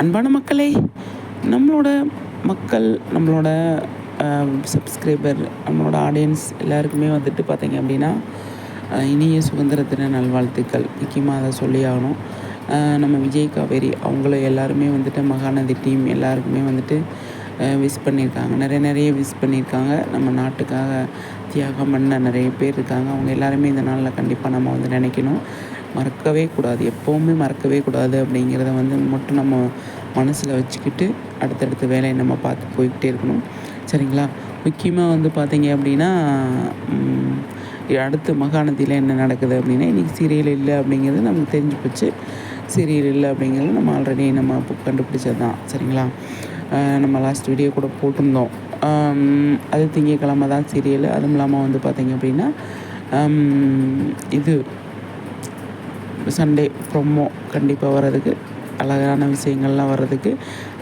அன்பான மக்களே நம்மளோட மக்கள் நம்மளோட சப்ஸ்கிரைபர் நம்மளோட ஆடியன்ஸ் எல்லாருக்குமே வந்துட்டு பார்த்தீங்க அப்படின்னா இனிய சுதந்திர தின நல்வாழ்த்துக்கள். முக்கியமாக அதை சொல்லி ஆகணும். நம்ம விஜய் காவேரி அவங்கள எல்லாருமே வந்துட்டு மகாநதி டீம் எல்லாருக்குமே வந்துட்டு விஷ் பண்ணியிருக்காங்க. நிறைய நிறைய விஷ் பண்ணியிருக்காங்க. நம்ம நாட்டுக்காக தியாகம் பண்ண நிறைய பேர் இருக்காங்க. அவங்க எல்லாருமே இந்த நாளில் கண்டிப்பாக நம்ம வந்து நினைக்கணும். மறக்கவே கூடாது. எப்போவுமே மறக்கவே கூடாது அப்படிங்கிறத வந்து மட்டும் நம்ம மனசில் வச்சுக்கிட்டு அடுத்தடுத்த வேலையை நம்ம பார்த்து போய்கிட்டே இருக்கணும். சரிங்களா? முக்கியமாக வந்து பார்த்தீங்க அப்படின்னா அடுத்த அடுத்து என்ன நடக்குது அப்படின்னா இன்றைக்கி சீரியல் இல்லை அப்படிங்கிறது நமக்கு தெரிஞ்சு போச்சு. சீரியல் இல்லை அப்படிங்கிறது நம்ம ஆல்ரெடி நம்ம கண்டுபிடிச்சது தான் சரிங்களா? நம்ம லாஸ்ட் வீடியோ கூட போட்டிருந்தோம். அது திங்கக்கிழமை தான் சீரியல். அதுவும் இல்லாமல் வந்து பார்த்தீங்க அப்படின்னா இது சண்டே ப்ரொமோ கண்டிப்பாக வர்றதுக்கு அழகான விஷயங்கள்லாம் வர்றதுக்கு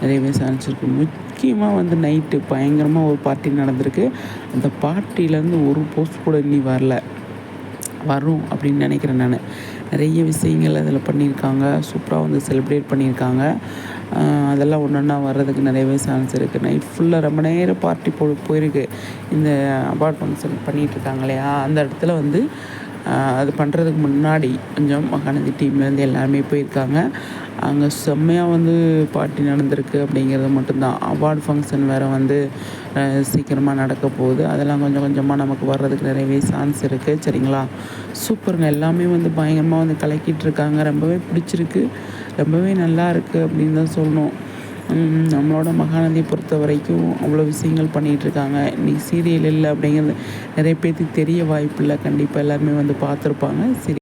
நிறையவே சான்ஸ் முக்கியமாக வந்து நைட்டு பயங்கரமாக ஒரு பார்ட்டி நடந்திருக்கு. அந்த பார்ட்டிலேருந்து ஒரு போஸ்ட் கூட இன்னி வரல. வரும் அப்படின்னு நினைக்கிறேன் நான். நிறைய விஷயங்கள் அதில் பண்ணியிருக்காங்க. சூப்பராக வந்து செலிப்ரேட் பண்ணியிருக்காங்க. அதெல்லாம் ஒன்று ஒன்றா வர்றதுக்கு நிறையவே சான்ஸ் இருக்குது நைட் ஃபுல்லாக ரொம்ப நேரம் பார்ட்டி போ போயிருக்கு. இந்த அவார்ட் ஃபங்க்ஷன் பண்ணிகிட்டு இருக்காங்க இல்லையா? அந்த இடத்துல வந்து அது பண்ணுறதுக்கு முன்னாடி கொஞ்சம் மகாநதி டீம்லேருந்து எல்லாருமே போயிருக்காங்க. அங்கே செம்மையாக வந்து பார்ட்டி நடந்திருக்கு அப்படிங்கிறது மட்டும்தான். அவார்டு ஃபங்க்ஷன் வேறு வந்து சீக்கிரமாக நடக்க போகுது. அதெல்லாம் கொஞ்சம் கொஞ்சமாக நமக்கு வர்றதுக்கு நிறையவே சான்ஸ் இருக்குது சரிங்களா? சூப்பருங்க. எல்லாமே வந்து பயங்கரமாக வந்து கலக்கிட்டு இருக்காங்க. ரொம்பவே பிடிச்சிருக்கு. ரொம்பவே நல்லா இருக்குது அப்படின்னு தான் சொல்லணும். நம்மளோட மகாநதியை பொறுத்த வரைக்கும் அவ்வளோ விஷயங்கள் பண்ணிகிட்ருக்காங்க. இன்றைக்கி சீரியல் இல்லை அப்படிங்கிறது நிறைய பேர்த்துக்கு தெரிய வாய்ப்பு இல்லை. கண்டிப்பாக எல்லாருமே வந்து பார்த்துருப்பாங்க. சரி.